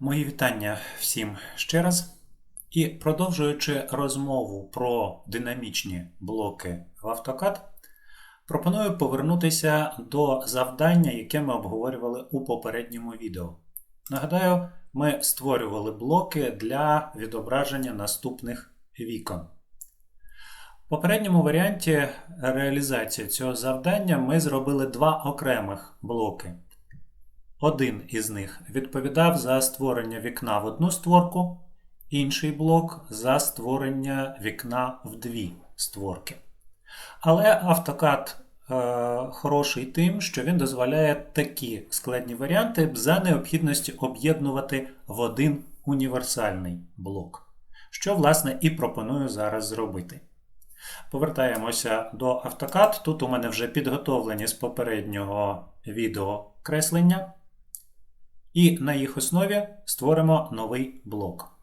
Мої вітання всім ще раз. І продовжуючи розмову про динамічні блоки в AutoCAD, пропоную повернутися до завдання, яке ми обговорювали у попередньому відео. Нагадаю, ми створювали блоки для відображення наступних вікон. В попередньому варіанті реалізації цього завдання ми зробили два окремих блоки. Один із них відповідав за створення вікна в одну створку, інший блок за створення вікна в дві створки. Але AutoCAD е, хороший тим, що він дозволяє такі складні варіанти за необхідності об'єднувати в один універсальний блок, що, власне, і пропоную зараз зробити. Повертаємося до AutoCAD. Тут у мене вже підготовлені з попереднього відео креслення. І на їх основі створимо новий блок.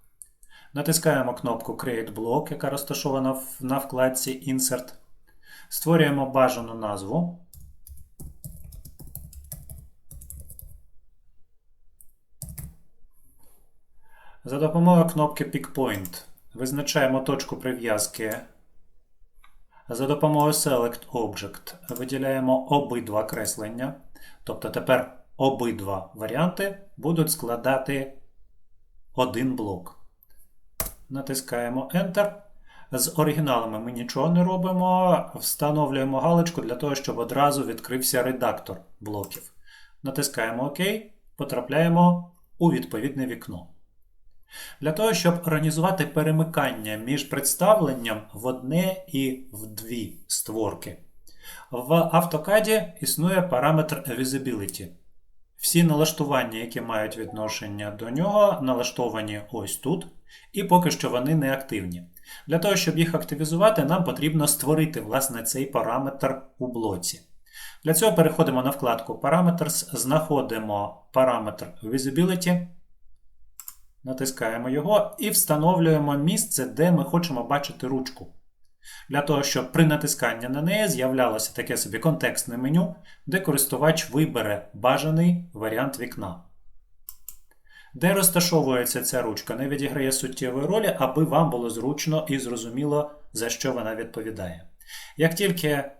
Натискаємо кнопку Create Block, яка розташована на вкладці Insert. Створюємо бажану назву. За допомогою кнопки Pick Point визначаємо точку прив'язки. За допомогою Select Object виділяємо обидва креслення. Тобто тепер обидва варіанти будуть складати один блок. Натискаємо Enter. З оригіналами ми нічого не робимо. Встановлюємо галочку для того, щоб одразу відкрився редактор блоків. Натискаємо ОК, потрапляємо у відповідне вікно. Для того, щоб організувати перемикання між представленням в одне і в дві створки. В AutoCAD існує параметр Visibility. Всі налаштування, які мають відношення до нього, налаштовані ось тут, і поки що вони не активні. Для того, щоб їх активізувати, нам потрібно створити власне цей параметр у блоці. Для цього переходимо на вкладку Parameters, знаходимо параметр Visibility, натискаємо його і встановлюємо місце, де ми хочемо бачити ручку. Для того, щоб при натисканні на неї з'являлося таке собі контекстне меню, де користувач вибере бажаний варіант вікна. Де розташовується ця ручка, не відіграє суттєвої ролі, аби вам було зручно і зрозуміло, за що вона відповідає. Як тільки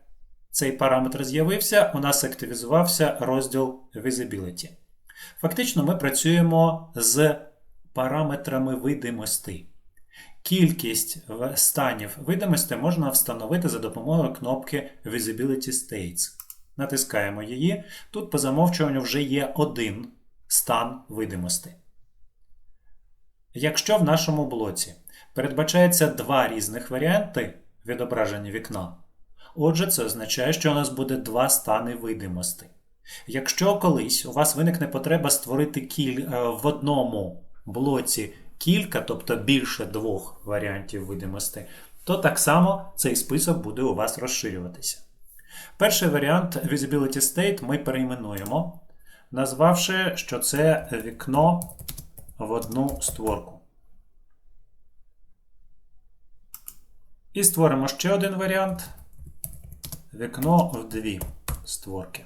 цей параметр з'явився, у нас активізувався розділ Visibility. Фактично, ми працюємо з параметрами видимості. Кількість станів видимості можна встановити за допомогою кнопки Visibility States. Натискаємо її. Тут по замовчуванню вже є один стан видимості. Якщо в нашому блоці передбачається два різних варіанти відображення вікна, отже, це означає, що у нас буде два стани видимості. Якщо колись у вас виникне потреба створити кіль е, в одному блоці кілька, тобто більше двох варіантів видимості, то так само цей список буде у вас розширюватися. Перший варіант Visibility State ми перейменуємо, назвавши, що це вікно в одну створку. І створимо ще один варіант вікно в дві створки.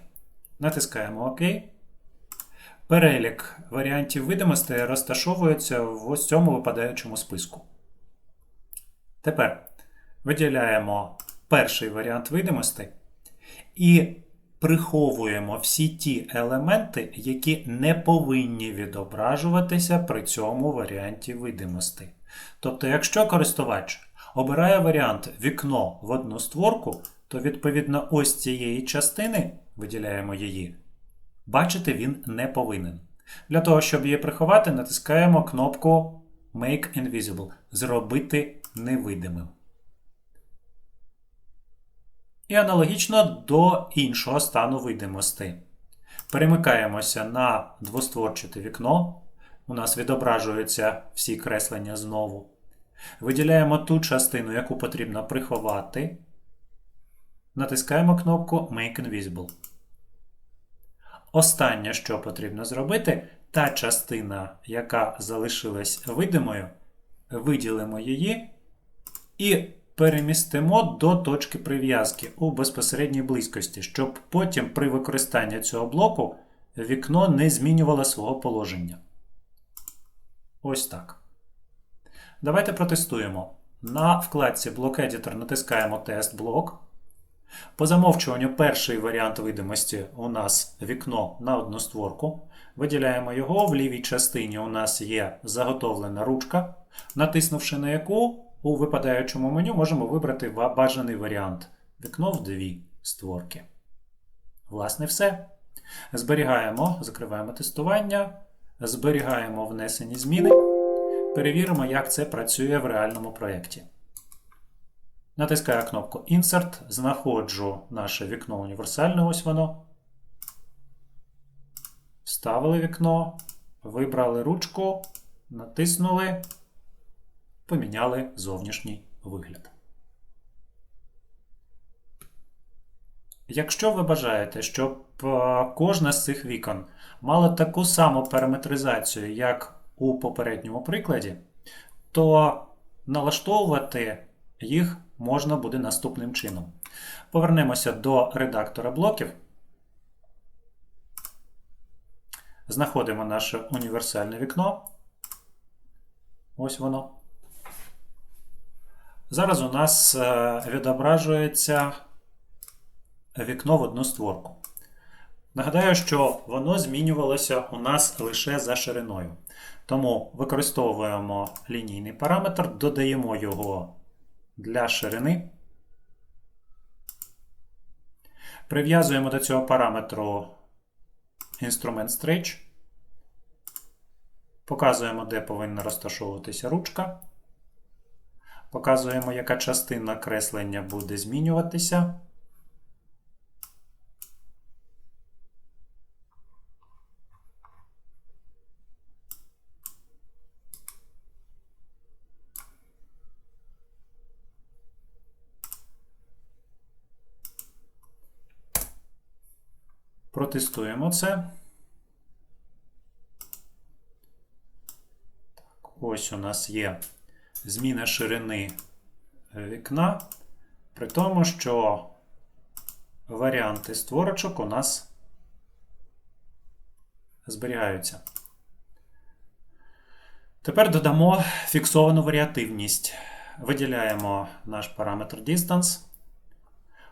Натискаємо ОК. Перелік варіантів видимості розташовується в ось цьому випадаючому списку. Тепер виділяємо перший варіант видимості і приховуємо всі ті елементи, які не повинні відображуватися при цьому варіанті видимості. Тобто, якщо користувач обирає варіант вікно в одну створку, то відповідно ось цієї частини виділяємо її бачити він не повинен. Для того, щоб її приховати, натискаємо кнопку Make Invisible зробити невидимим. І аналогічно до іншого стану видимості. Перемикаємося на двостворчате вікно. У нас відображуються всі креслення знову. Виділяємо ту частину, яку потрібно приховати. Натискаємо кнопку Make Invisible. Останнє, що потрібно зробити, та частина, яка залишилась видимою, виділимо її і перемістимо до точки прив'язки у безпосередній близькості, щоб потім при використанні цього блоку вікно не змінювало свого положення. Ось так. Давайте протестуємо. На вкладці блок Editor натискаємо тест блок. По замовчуванню перший варіант видимості у нас вікно на одну створку. Виділяємо його. В лівій частині у нас є заготовлена ручка, натиснувши на яку у випадаючому меню можемо вибрати бажаний варіант вікно в дві створки. Власне, все. Зберігаємо, закриваємо тестування, зберігаємо внесені зміни. Перевіримо, як це працює в реальному проєкті. Натискаю кнопку Insert, знаходжу наше вікно універсальне, ось воно. Вставили вікно, вибрали ручку, натиснули, поміняли зовнішній вигляд. Якщо ви бажаєте, щоб е, кожне з цих вікон мало таку саму параметризацію, як у попередньому прикладі, то налаштовувати їх можна буде наступним чином. Повернемося до редактора блоків. Знаходимо наше універсальне вікно. Ось воно. Зараз у нас е, відображується вікно в одну створку. Нагадаю, що воно змінювалося у нас лише за шириною. Тому використовуємо лінійний параметр, додаємо його для ширини. Прив'язуємо до цього параметру інструмент Stretch. Показуємо, де повинна розташовуватися ручка. Показуємо, яка частина креслення буде змінюватися. Протестуємо це. Так, Ось у нас є зміна ширини вікна, при тому, що варіанти створочок у нас зберігаються. Тепер додамо фіксовану варіативність. Виділяємо наш параметр Distance.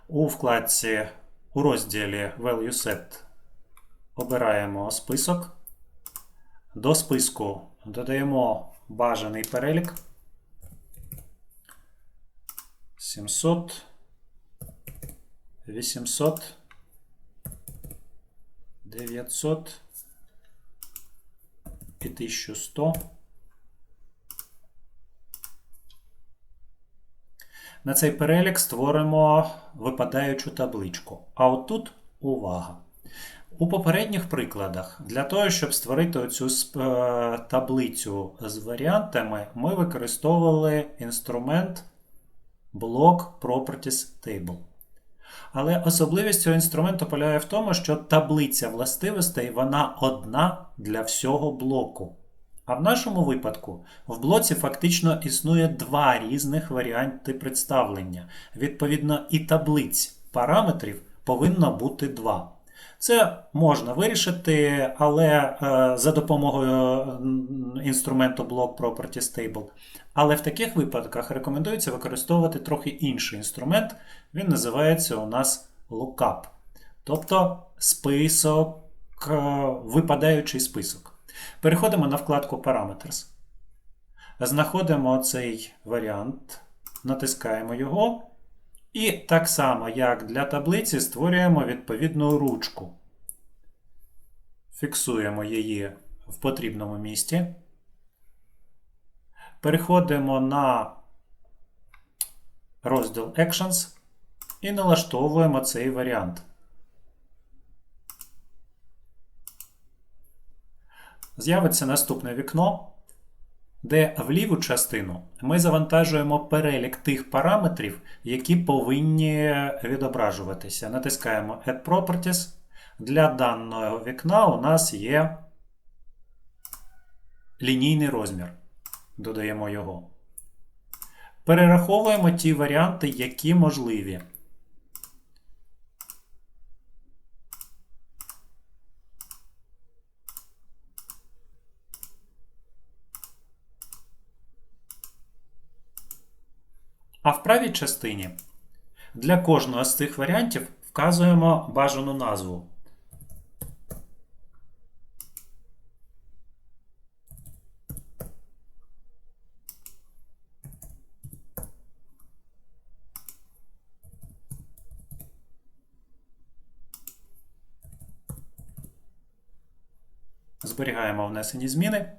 У вкладці у розділі Value Set обираємо список. До списку додаємо бажаний перелік. 700, 800, 900 і 1100. На цей перелік створимо випадаючу табличку. А отут увага. У попередніх прикладах для того, щоб створити оцю е, таблицю з варіантами, ми використовували інструмент Block Properties Table. Але особливість цього інструменту полягає в тому, що таблиця властивостей вона одна для всього блоку. А в нашому випадку в блоці фактично існує два різних варіанти представлення. Відповідно, і таблиць параметрів повинно бути два. Це можна вирішити, але е, за допомогою інструменту Block Properties Table. Але в таких випадках рекомендується використовувати трохи інший інструмент. Він називається у нас Lookup. Тобто список, е, випадаючий список. Переходимо на вкладку Parameters. Знаходимо цей варіант, натискаємо його. І так само, як для таблиці, створюємо відповідну ручку. Фіксуємо її в потрібному місці. Переходимо на розділ Actions і налаштовуємо цей варіант. З'явиться наступне вікно, де в ліву частину ми завантажуємо перелік тих параметрів, які повинні відображуватися. Натискаємо Add Properties. Для даного вікна у нас є лінійний розмір. Додаємо його. Перераховуємо ті варіанти, які можливі. А в правій частині для кожного з цих варіантів вказуємо бажану назву. Зберігаємо внесені зміни.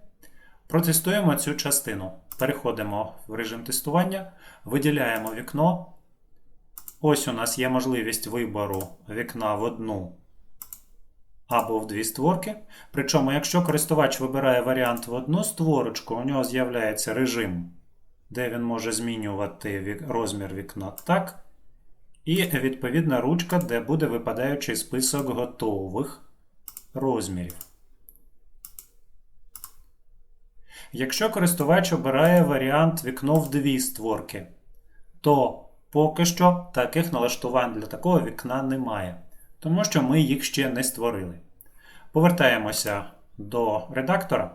Протестуємо цю частину. Переходимо в режим тестування, виділяємо вікно. Ось у нас є можливість вибору вікна в одну або в дві створки. Причому, якщо користувач вибирає варіант в одну створочку, у нього з'являється режим, де він може змінювати розмір вікна так. І відповідна ручка, де буде випадаючий список готових розмірів. Якщо користувач обирає варіант вікно в дві створки, то поки що таких налаштувань для такого вікна немає, тому що ми їх ще не створили. Повертаємося до редактора,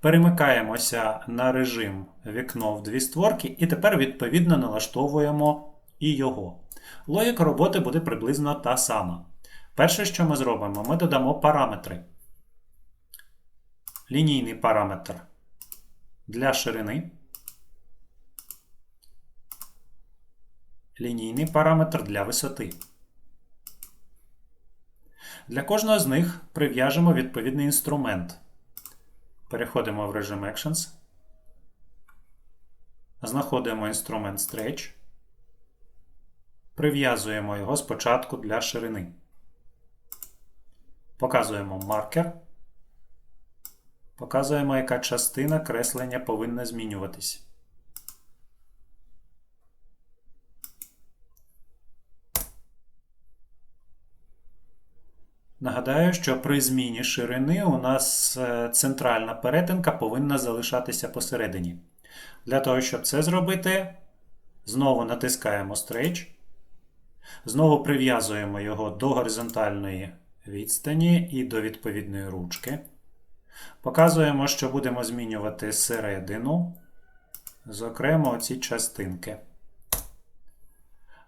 перемикаємося на режим вікно в дві створки, і тепер відповідно налаштовуємо і його. Логіка роботи буде приблизно та сама. Перше, що ми зробимо, ми додамо параметри. Лінійний параметр для ширини. Лінійний параметр для висоти. Для кожного з них прив'яжемо відповідний інструмент. Переходимо в режим Actions. Знаходимо інструмент Stretch. Прив'язуємо його спочатку для ширини. Показуємо маркер. Показуємо, яка частина креслення повинна змінюватись. Нагадаю, що при зміні ширини у нас е, центральна перетинка повинна залишатися посередині. Для того, щоб це зробити, знову натискаємо Stretch. Знову прив'язуємо його до горизонтальної відстані і до відповідної ручки. Показуємо, що будемо змінювати середину, зокрема ці частинки.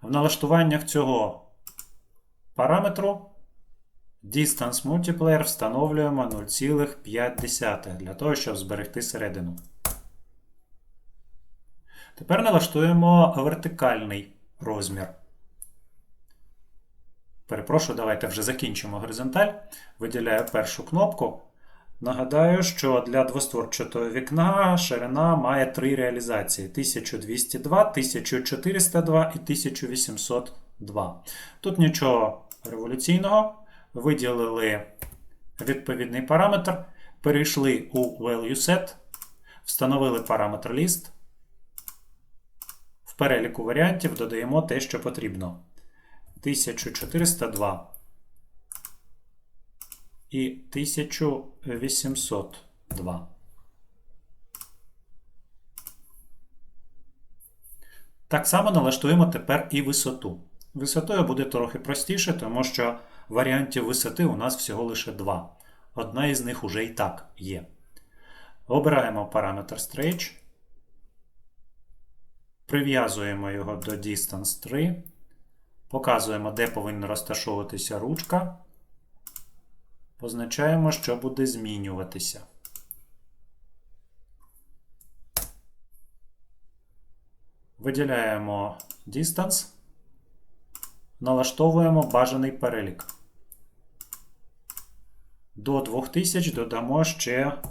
В налаштуваннях цього параметру Distance Multiplier встановлюємо 0,5 для того, щоб зберегти середину. Тепер налаштуємо вертикальний розмір. Перепрошую, давайте вже закінчимо горизонталь. Виділяю першу кнопку. Нагадаю, що для двостворчатого вікна ширина має три реалізації: 1202, 1402 і 1802. Тут нічого революційного. Виділили відповідний параметр, перейшли у Value Set, встановили параметр List. В переліку варіантів додаємо те, що потрібно. 1402 і 1802. Так само налаштуємо тепер і висоту. Висотою буде трохи простіше, тому що варіантів висоти у нас всього лише два. Одна із них уже і так є. Обираємо параметр Stretch. Прив'язуємо його до Distance 3. Показуємо, де повинна розташовуватися ручка. Позначаємо, що буде змінюватися. Виділяємо Distance. Налаштовуємо бажаний перелік. До 2000 додамо ще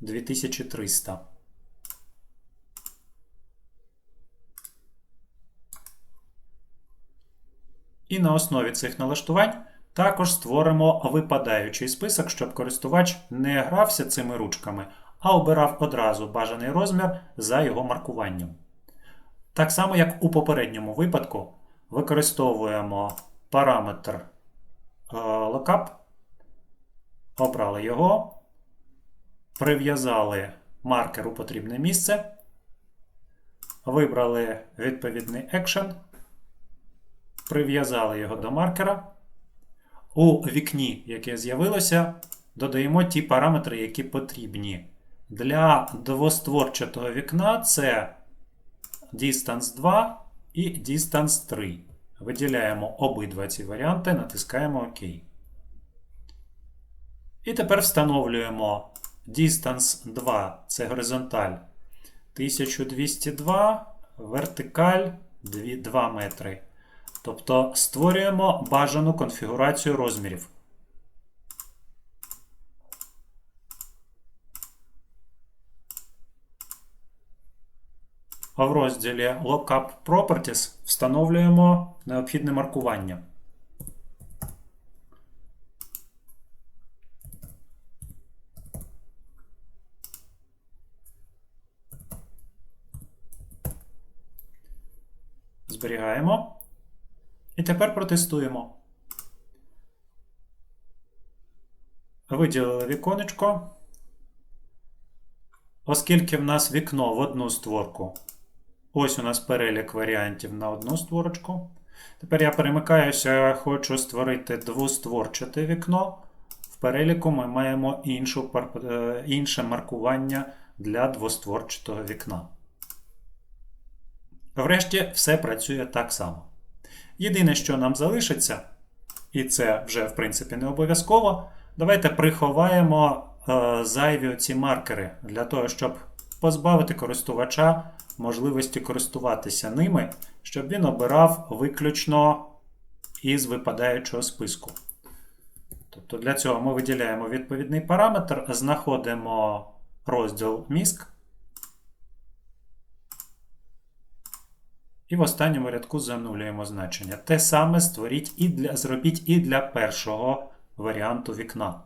2300. І на основі цих налаштувань також створимо випадаючий список, щоб користувач не грався цими ручками, а обирав одразу бажаний розмір за його маркуванням. Так само, як у попередньому випадку, використовуємо параметр е, lookup, обрали його, прив'язали маркер у потрібне місце, вибрали відповідний action, прив'язали його до маркера. У вікні, яке з'явилося, додаємо ті параметри, які потрібні. Для двостворчатого вікна це Distance 2 і Distance 3. Виділяємо обидва ці варіанти, натискаємо ОК. І тепер встановлюємо Distance 2 це горизонталь 1202, вертикаль 2 2 метри. Тобто створюємо бажану конфігурацію розмірів. А в розділі Lookup Properties встановлюємо необхідне маркування. Зберігаємо. І тепер протестуємо. Виділили віконечко. Оскільки в нас вікно в одну створку. Ось у нас перелік варіантів на одну створочку. Тепер я перемикаюся, хочу створити двостворчате вікно. В переліку ми маємо іншу, е, інше маркування для двостворчатого вікна. Врешті все працює так само. Єдине, що нам залишиться, і це вже в принципі не обов'язково, давайте приховаємо е, зайві ці маркери для того, щоб позбавити користувача можливості користуватися ними, щоб він обирав виключно із випадаючого списку. Тобто для цього ми виділяємо відповідний параметр, знаходимо розділ міск. І в останньому рядку занулюємо значення. Те саме створіть і для, зробіть і для першого варіанту вікна.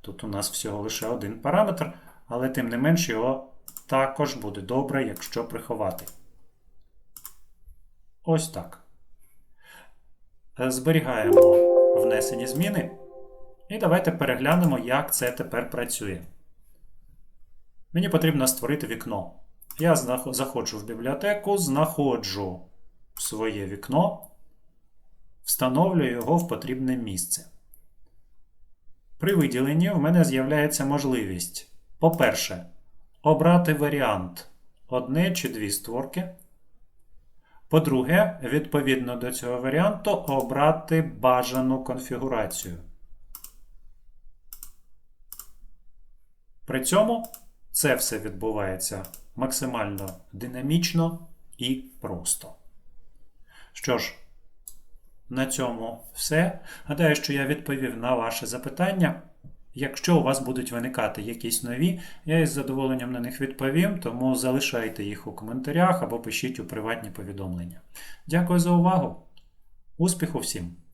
Тут у нас всього лише один параметр, але тим не менш його також буде добре, якщо приховати. Ось так. Зберігаємо внесені зміни. І давайте переглянемо, як це тепер працює. Мені потрібно створити вікно. Я заходжу в бібліотеку, знаходжу своє вікно, встановлюю його в потрібне місце. При виділенні в мене з'являється можливість, по-перше, обрати варіант одне чи дві створки. По-друге, відповідно до цього варіанту, обрати бажану конфігурацію. При цьому це все відбувається максимально динамічно і просто. Що ж, на цьому все. Гадаю, що я відповів на ваше запитання. Якщо у вас будуть виникати якісь нові, я із задоволенням на них відповім, тому залишайте їх у коментарях або пишіть у приватні повідомлення. Дякую за увагу. Успіху всім!